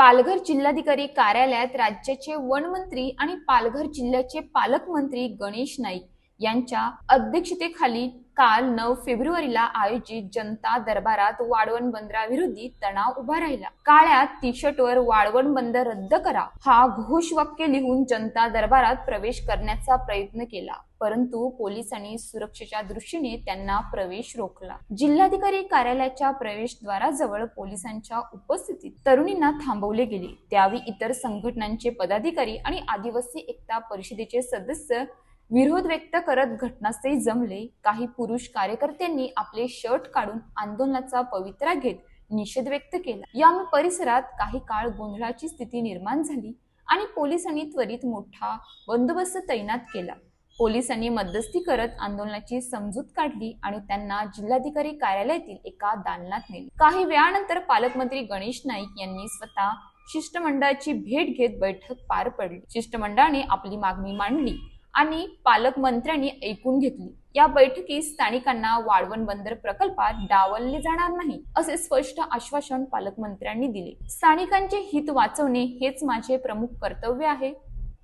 पालघर जिल्हाधिकारी कार्यालयात राज्याचे वनमंत्री आणि पालघर जिल्ह्याचे पालकमंत्री गणेश नाईक. यांच्या अध्यक्षतेखाली काल नऊ फेब्रुवारीला आयोजित जनता दरबारात वाळवण बंदराविरोधी तणाव उभा राहिला. काळ्या टी शर्टवर वाळवण बंदर रद्द करा हा घोषवाक्य लिहून जनता दरबारात प्रवेश करण्याचा प्रयत्न केला परंतु पोलिसांनी सुरक्षेच्या दृष्टीने त्यांना प्रवेश रोखला. जिल्हाधिकारी कार्यालयाच्या प्रवेशद्वाराजवळ पोलिसांच्या उपस्थितीत तरुणींना थांबवले गेले. त्यावेळी इतर संघटनांचे पदाधिकारी आणि आदिवासी एकता परिषदेचे सदस्य विरोध व्यक्त करत घटनास्थळी जमले. काही पुरुष कार्यकर्त्यांनी आपले शर्ट काढून आंदोलनाचा पवित्रा घेत निषेध व्यक्त केला. यामुळे परिसरात काही काळ गोंधळाची स्थिती निर्माण झाली आणि पोलिसांनी त्वरित मोठा बंदोबस्त तैनात केला. पोलिसांनी मध्यस्थी करत आंदोलनाची समजूत काढली आणि त्यांना जिल्हाधिकारी कार्यालयातील एका दालनात नेले. काही वेळानंतर पालकमंत्री गणेश नाईक यांनी स्वतः शिष्टमंडळाची भेट घेत बैठक पार पडली. शिष्टमंडळाने आपली मागणी मांडली. आणि पालकमंत्र्यांनी ऐकून घेतली. या बैठकीत स्थानिकांना वाळवण बंदर प्रकल्पात डावलले जाणार नाही असे स्पष्ट आश्वासन पालकमंत्र्यांनी दिले. स्थानिकांचे हित वाचवणे हेच माझे प्रमुख कर्तव्य आहे.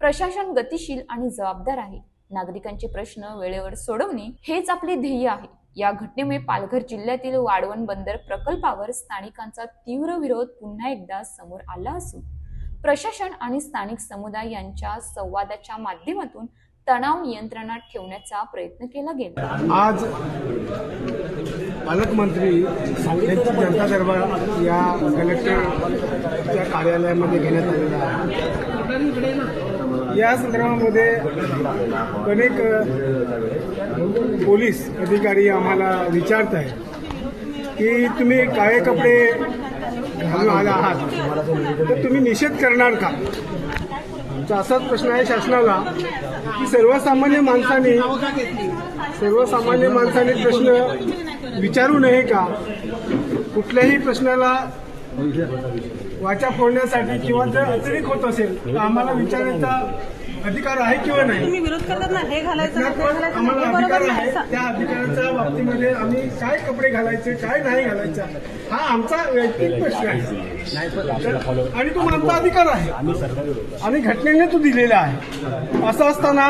प्रशासन गतिशील आणि जबाबदार आहे. नागरिकांचे प्रश्न वेळेवर सोडवणे हेच आपले ध्येय आहे. या घटनेमुळे पालघर जिल्ह्यातील वाढवण बंदर प्रकल्पावर स्थानिकांचा तीव्र विरोध पुन्हा एकदा समोर आला असून प्रशासन आणि स्थानिक समुदाय यांच्या संवादाच्या माध्यमातून तणाव नियंत्रणात ठेवण्याचा प्रयत्न केला गेला. आज पालकमंत्री जनता दरबार या कलेक्टरच्या कार्यालयामध्ये घेण्यात आलेला आहे. या संदर्भामध्ये अनेक पोलीस अधिकारी आम्हाला विचारत आहेत की तुम्ही काळे कपडे घालून आले आहात तर तुम्ही निषेध करणार का? आमचा असाच प्रश्न आहे शासनाला की सर्वसामान्य माणसाने सर्वसामान्य माणसाने प्रश्न विचारू नये का? कुठल्याही प्रश्नाला वाचा फोडण्यासाठी किंवा जर अतिरिक्त होत असेल तर आम्हाला विचारण्याचा अधिकार आहे किंवा नाही? तुम्ही विरोध करतात ना हे घालायचं ते आम्हाला हे अधिकार आहे नाही त्या अधिकाराच्या बाबतीमध्ये आम्ही काय कपडे घालायचे काय नाही घालायचा हा आमचा वैयक्तिक प्रश्न आहे. आणि तो आमचा अधिकार आहे. आणि घटनेने तो दिलेला आहे. असं असताना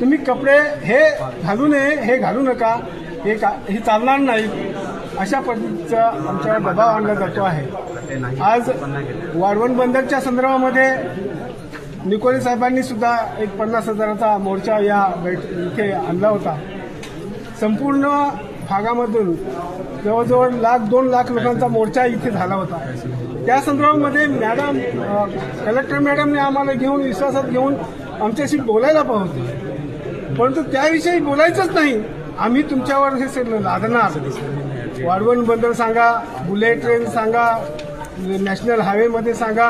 तुम्ही कपडे हे घालू नये हे घालू नका हे का हे चालणार नाही. अशा पद्धतीचा आमच्यावर दबाव आणला जातो आहे. आज वाढवण बंदरच्या संदर्भामध्ये निकोले साहेबांनी सुद्धा एक पन्नास हजाराचा मोर्चा या बैठ इथे आणला होता. संपूर्ण भागामधून जवळजवळ लाख दोन लाख लोकांचा मोर्चा इथे झाला होता. त्या संदर्भामध्ये मॅडम कलेक्टर मॅडमने आम्हाला घेऊन विश्वासात घेऊन आमच्याशी बोलायला पाहिजे परंतु त्याविषयी बोलायचंच नाही. आम्ही तुमच्यावर हे लादणार. वाढवण बंदर सांगा बुलेट ट्रेन सांगा नॅशनल हायवेमध्ये सांगा.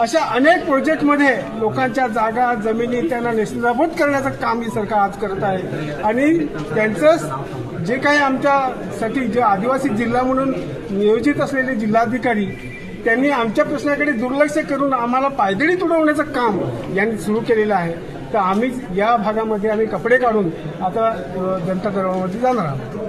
अशा अनेक प्रोजेक्टमध्ये लोकांच्या जागा जमिनी त्यांना नेस्तनाबूत करण्याचं काम ही सरकार आज करत आहे. आणि त्यांचं जे काही आमच्यासाठी जे आदिवासी जिल्हा म्हणून नियोजित असलेले जिल्हाधिकारी त्यांनी आमच्या प्रश्नाकडे दुर्लक्ष करून आम्हाला पायदळी तुडवण्याचं काम यांनी सुरू केलेलं आहे. तर आम्ही या भागामध्ये आम्ही कपडे काढून आता जनता दरबारमध्ये जाणार आहोत.